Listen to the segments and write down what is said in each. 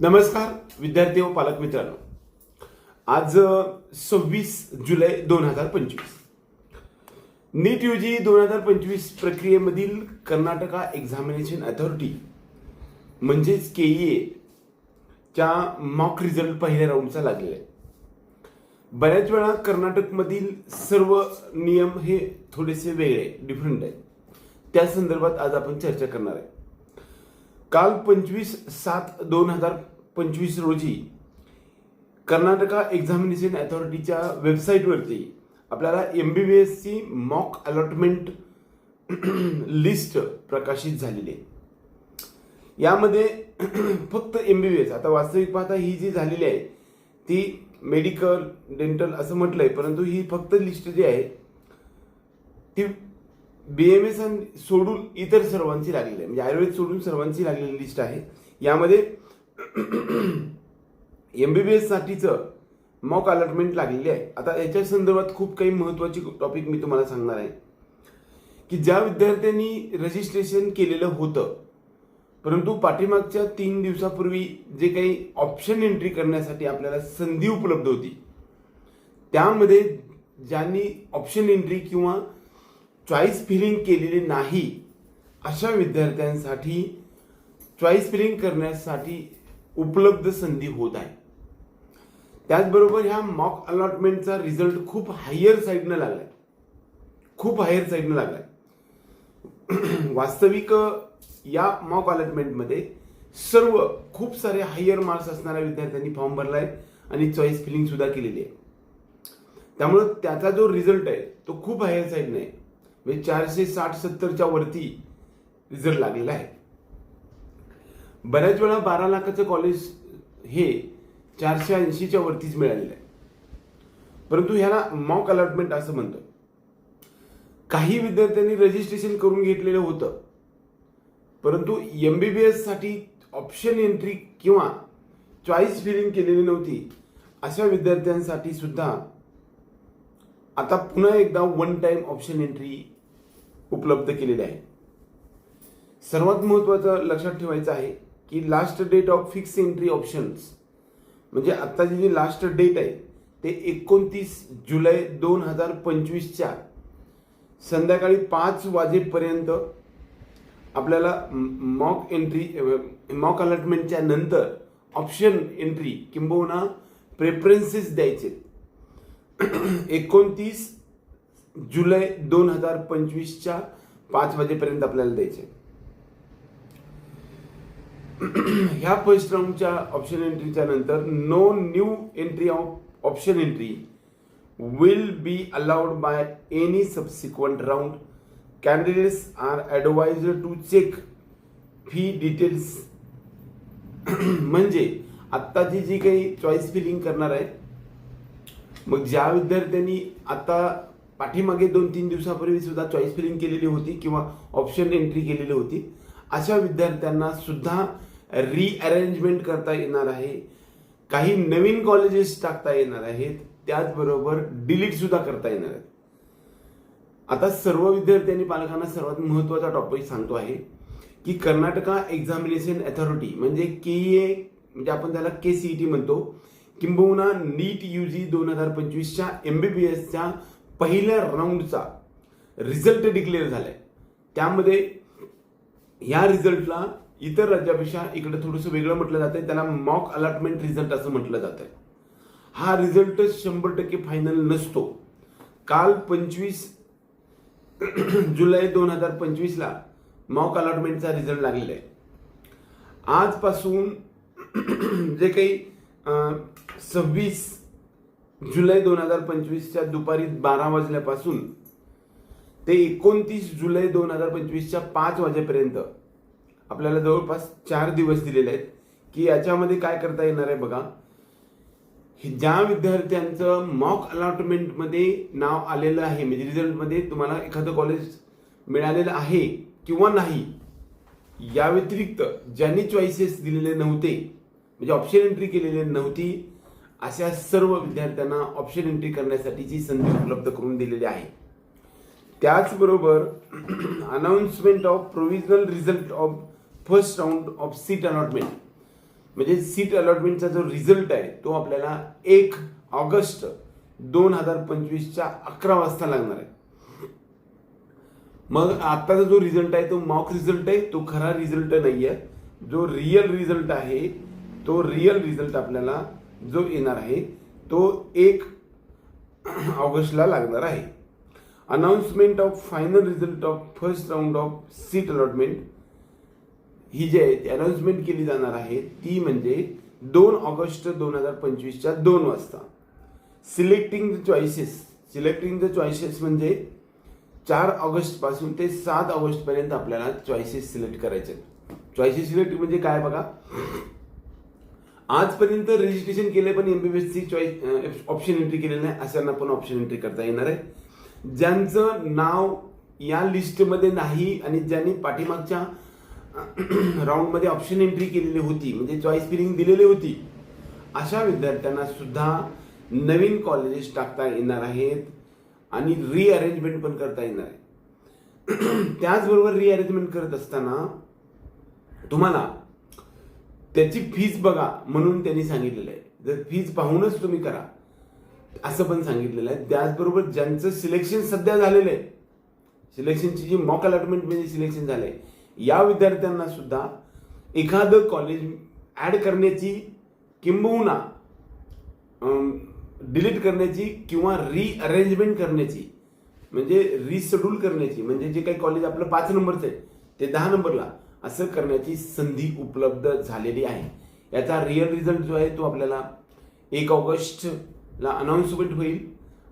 नमस्कार विद्यार्थी व पालक मित्रांनो. आज सव्वीस जुलै दोन हजार पंचवीस. नीट यूजी दोन हजार पंचवीस प्रक्रियेमधील कर्नाटका एक्झामिनेशन अथॉरिटी म्हणजेच के ई च्या मॉक रिझल्ट पहिल्या राऊंडचा लागलेला आहे. बऱ्याच वेळा कर्नाटकमधील सर्व नियम हे थोडेसे वेगळे डिफरंट आहेत. त्या संदर्भात आज आपण चर्चा करणार आहे. काल पंचवीस सात दोन हजार पंचवीस रोजी कर्नाटका एक्झामिनेशन अथॉरिटीच्या वेबसाईटवरती आपल्याला एम बी बी एसची मॉक अलॉटमेंट लिस्ट प्रकाशित झालेली आहे. यामध्ये फक्त एम बी बी एस आता वास्तविक पाहता ही जी झालेली आहे ती मेडिकल डेंटल असं म्हटलंय परंतु ही फक्त लिस्ट जी आहे ती बी एम एस सोडून इतर सर्वांची लागलेली आहे. म्हणजे आयुर्वेद सोडून सर्वांची लागलेली लिस्ट आहे. यामध्ये एम बी बी एससाठीचं मॉक अलॉटमेंट लागलेली आहे. आता याच्या संदर्भात खूप काही महत्वाची टॉपिक मी तुम्हाला सांगणार आहे. की ज्या विद्यार्थ्यांनी रजिस्ट्रेशन केलेलं होतं परंतु पाठीमागच्या तीन दिवसापूर्वी जे काही ऑप्शन एंट्री करण्यासाठी आपल्याला संधी उपलब्ध होती त्यामध्ये ज्यांनी ऑप्शन एंट्री किंवा चॉईस फिलिंग केलेली नाही अशा विद्यार्थ्यांसाठी चॉईस फिलिंग करण्यासाठी उपलब्ध संधी होत आहे. त्याचबरोबर ह्या मॉक अलॉटमेंटचा रिझल्ट खूप हायर साईडनं लागलाय. खूप हायर साईडनं लागलाय. वास्तविक या मॉक अलॉटमेंटमध्ये सर्व खूप सारे हायर मार्क्स असणाऱ्या विद्यार्थ्यांनी फॉर्म भरलाय आणि चॉईस फिलिंग सुद्धा केलेली आहे. त्यामुळं त्याचा जो रिझल्ट आहे तो खूप हायर साईडनं आहे. म्हणजे चारशे साठ सत्तरच्या वरती रिझल्ट लागलेला आहे. बऱ्याच वेळा बारा लाखाचं कॉलेज हे चारशे ऐंशीच्या वरतीच मिळालेलं आहे. परंतु ह्याला मॉक अलॉटमेंट असं म्हणतं काही विद्यार्थ्यांनी रजिस्ट्रेशन करून घेतलेलं होतं. परंतु एम बी बी एससाठी ऑप्शन एंट्री किंवा चॉईस फिलिंग केलेली नव्हती. अशा विद्यार्थ्यांसाठी सुद्धा आता पुन्हा एकदा वन टाइम ऑप्शन एंट्री उपलब्ध केलेले आहे. सर्वात महत्वाचं लक्षात ठेवायचं आहे की last date of fix entry options म्हणजे आत्ताची जी लास्ट डेट आहे ते एकोणतीस जुलै दोन हजार पंचवीसच्या संध्याकाळी पाच वाजेपर्यंत आपल्याला मॉक एंट्री मॉक अलॉटमेंटच्या नंतर ऑप्शन एंट्री किंबहुना प्रेफरन्सेस द्यायचे. एकोणतीस जुलै दोन हजार पंचवीसच्या पाच वाजेपर्यंत आपल्याला द्यायचे ह्या फर्स्ट राऊंडच्या ऑप्शन एंट्रीच्या नंतर no new entry of option entry will be allowed by any subsequent round candidates are advise to check fee details म्हणजे आत्ताची जी काही चॉईस फिलिंग करणार आहे मग ज्या विद्यार्थ्यांनी आता पाठीमागे दोन तीन दिवसापूर्वी सुद्धा चॉईस फिलिंग केलेली होती किंवा ऑप्शन एंट्री केलेली होती. अशा विद्यार्थ्यांना सुद्धा रिअरेंजमेंट करता येणार आहे. काही नवीन कॉलेजेस टाकता येणार आहेत. त्याचबरोबर डिलीट सुद्धा करता येणार आहेत. आता सर्व विद्यार्थ्यांनी पालकांना सर्वात महत्त्वाचा टॉपिक सांगतो आहे की कर्नाटका एक्झामिनेशन अथॉरिटी म्हणजे के ए म्हणजे आपण त्याला के सीईटी म्हणतो. किंबहुना नीट यू जी दोन हजार पंचवीसच्या एमबीबीएसच्या पहिल्या राऊंडचा रिझल्ट डिक्लेअर झालाय. त्यामध्ये या रिझल्टला इतर राज्यापेक्षा इकडे थोडंसं वेगळं म्हटलं जातंय. त्याला मॉक अलॉटमेंट रिझल्ट असं म्हटलं जातंय. हा रिझल्ट शंभर टक्के फायनल नसतो. काल पंचवीस जुलै दोन हजार पंचवीसला मॉक अलॉटमेंटचा रिझल्ट लागलेला आहे. आजपासून जे काही सव्वीस जुलै दोन हजार पंचवीसच्या दुपारी बारा वाजल्यापासून ते एकोणतीस जुलै दोन हजार पंचवीसच्या पाच वाजेपर्यंत आपल्याला जवळपास चार दिवस दिलेले आहेत की याच्यामध्ये काय करता येणार आहे बघा. ज्या विद्यार्थ्यांचं मॉक अलॉटमेंटमध्ये नाव आलेलं आहे म्हणजे रिझल्टमध्ये तुम्हाला एखादं कॉलेज मिळालेलं आहे किंवा नाही या व्यतिरिक्त ज्यांनी चॉईसेस दिलेले नव्हते म्हणजे ऑप्शन एंट्री केलेली नव्हती अशा सर्व विद्यार्थ्यांना ऑप्शन एंट्री करण्यासाठीची संधी उपलब्ध करून दिलेली आहे. त्याचबरोबर announcement of provisional result of first round of seat allotment म्हणजे सीट अलॉटमेंटचा जो रिझल्ट आहे तो आपल्याला एक ऑगस्ट दोन हजार पंचवीसच्या अकरा वाजता लागणार आहे. मग आत्ताचा जो रिझल्ट आहे तो मॉक रिझल्ट आहे तो खरा रिझल्ट नाही आहे जो रिअल रिझल्ट आहे तो रिअल रिझल्ट आपल्याला जो येणार आहे तो एक ऑगस्टला लागणार आहे. Announcement of final result of first round of seat allotment ही जी आहे ती अनाउन्समेंट केली जाणार आहे ती म्हणजे दोन ऑगस्ट दोन हजार पंचवीसच्या दोन वाजता. Selecting the choices selecting the choices म्हणजे चार ऑगस्टपासून ते सात ऑगस्टपर्यंत आपल्याला चॉईसेस सिलेक्ट करायचे चॉईसेस सिलेक्ट म्हणजे काय बघा? आजपर्यंत रजिस्ट्रेशन केले पण एमबीबीएस ची चॉईस ऑप्शन एंट्री केले नाही अशांना पण ऑप्शन एंट्री करता येणार आहे. ज्यांचं नाव या लिस्टमध्ये नाही आणि ज्यांनी पाठीमागच्या राऊंडमध्ये ऑप्शन एंट्री केलेली होती म्हणजे चॉईस फिलिंग दिलेली होती अशा विद्यार्थ्यांना सुद्धा नवीन कॉलेजेस टाकता येणार आहेत आणि रिअरेंजमेंट पण करता येणार आहे. त्याचबरोबर रिअरेंजमेंट करत असताना तुम्हाला त्याची फीज बघा म्हणून त्यांनी सांगितलेलं आहे. जर फीज पाहूनच तुम्ही करा. असं पण सांगितलेलं आहे. त्याचबरोबर ज्यांचं सिलेक्शन सध्या झालेलं आहे सिलेक्शनची जी मॉक अलॉटमेंट म्हणजे सिलेक्शन झालंय या विद्यार्थ्यांना सुद्धा एखादं कॉलेज ऍड करण्याची किंबहुना डिलीट करण्याची किंवा रिअरेंजमेंट करण्याची म्हणजे रिशेड्यूल करण्याची म्हणजे जे काही कॉलेज आपलं पाच नंबरचं आहे ते दहा नंबरला असं करण्याची संधी उपलब्ध झालेली आहे. याचा रिअल रिझल्ट जो आहे तो आपल्याला एक ऑगस्टला अनाऊन्समेंट होईल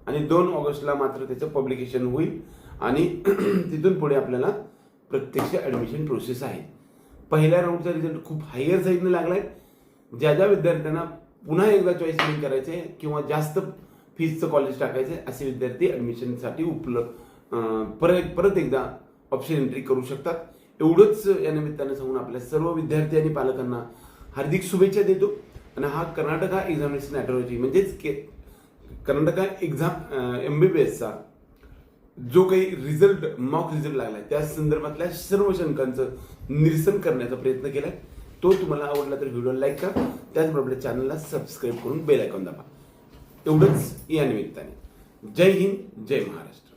आणि दोन ऑगस्टला मात्र त्याचं पब्लिकेशन होईल आणि तिथून पुढे आपल्याला प्रत्यक्ष ॲडमिशन प्रोसेस आहे. पहिल्या राऊंडचा रिझल्ट खूप हायर साईडने आहे ज्या ज्या विद्यार्थ्यांना पुन्हा एकदा चॉईस फिलिंग करायचे किंवा जास्त फीजचं कॉलेज टाकायचं असे विद्यार्थी ॲडमिशनसाठी उपलब्ध परत परत एकदा ऑप्शन एंट्री करू शकतात. एवढंच या निमित्तानं सांगून आपल्या सर्व विद्यार्थी आणि पालकांना हार्दिक शुभेच्छा देतो. आणि हा कर्नाटका एक्झामिनेशन ॲटॉलॉजी म्हणजेच K Karnataka exam M B B एसचा जो काही रिझल्ट मॉक रिझल्ट लागलाय त्या संदर्भातल्या सर्व शंकांचं निरसन करण्याचा प्रयत्न केला तो तुम्हाला आवडला तर व्हिडिओ लाईक करा. त्याचबरोबर चॅनलला सबस्क्राईब करून बेल आयकॉन दाबा. एवढंच या निमित्ताने. जय हिंद जय महाराष्ट्र.